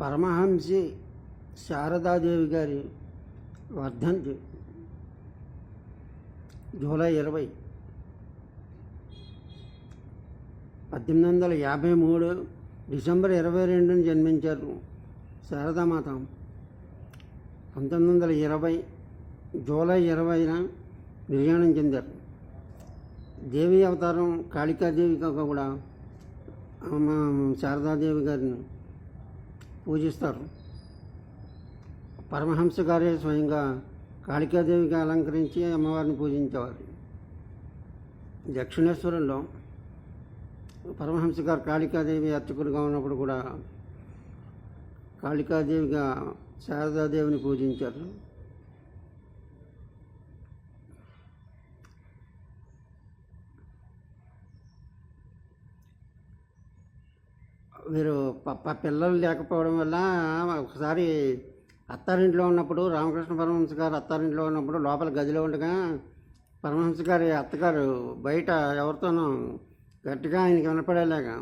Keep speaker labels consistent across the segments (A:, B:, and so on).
A: పరమహంసి శారదాదేవి గారి వర్ధంతి జూలై ఇరవై. పద్దెనిమిది వందల యాభై మూడు డిసెంబర్ ఇరవై రెండున జన్మించారు శారదామాత. పంతొమ్మిది వందల ఇరవై జూలై ఇరవైన నిర్యాణం చెందారు. దేవి అవతారం కాళికాదేవిగా కూడా శారదాదేవి గారిని పూజిస్తారు. పరమహంస గారే స్వయంగా కాళికాదేవికి అలంకరించి అమ్మవారిని పూజించేవారు. దక్షిణేశ్వరంలో పరమహంస గారు కాళికాదేవి అర్చకుడుగా ఉన్నప్పుడు కూడా కాళికాదేవిగా శారదాదేవిని పూజించారు. వీరు ప- పిల్లలు లేకపోవడం వల్ల ఒకసారి అత్తారింట్లో ఉన్నప్పుడు రామకృష్ణ పరమహంస గారు అత్తారింట్లో ఉన్నప్పుడు లోపల గదిలో ఉండగా పరమహంస గారి అత్తగారు బయట ఎవరితోనో గట్టిగా ఆయనకి వినపడేలాగా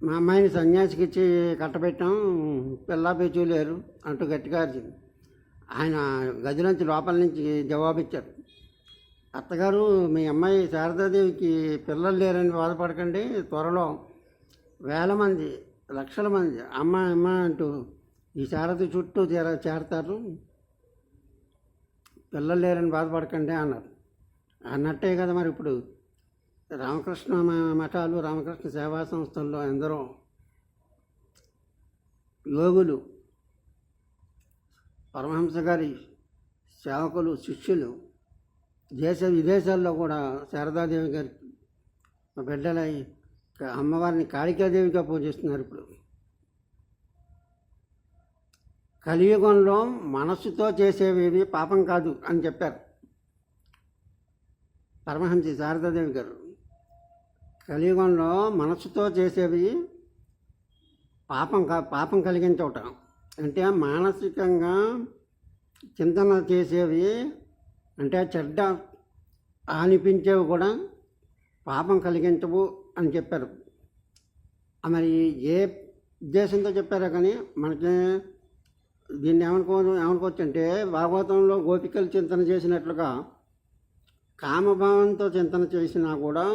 A: మా అమ్మాయిని సన్యాసికి ఇచ్చి కట్టబెట్టాం పిల్ల లేరు అంటూ గట్టిగా అరిచింది. ఆయన గదిలోంచి లోపల నుంచి జవాబిచ్చారు అత్తగారు మీ అమ్మాయి శారదాదేవికి పిల్లలు లేరని బాధపడకండి త్వరలో వేల మంది లక్షల మంది అమ్మ అమ్మ అంటూ ఈ శారద చుట్టూ చేర చేరతారు. పిల్లలు లేరని బాధపడకండి అన్నారు. అన్నట్టే కదా మరి ఇప్పుడు రామకృష్ణ మఠాలు రామకృష్ణ సేవా సంస్థల్లో ఎందరో యోగులు పరమహంస గారి సేవకులు శిష్యులు దేశ విదేశాల్లో కూడా శారదాదేవి గారి బిడ్డలై అమ్మవారిని కాళికాదేవిగా పూజిస్తున్నారు ఇప్పుడు. కలియుగంలో మనస్సుతో చేసేవి పాపం కాదు అని చెప్పారు. పరమహంసి శారదాదేవి గారు. కలియుగంలో మనస్సుతో చేసేవి పాపం కా పాపం కలిగించవటం అంటే మానసికంగా చింతన చేసేవి అంటే చెడ్డ అనిపించేవి కూడా పాపం కలిగించవు అని చెప్పారు. మరి ఏ ఉద్దేశంతో చెప్పారో కానీ మనకి దీన్ని ఏమనుకో ఏమనుకోవచ్చు అంటే భాగవతంలో గోపికలు చింతన చేసినట్లుగా కామభావంతో చింతన చేసినా కూడా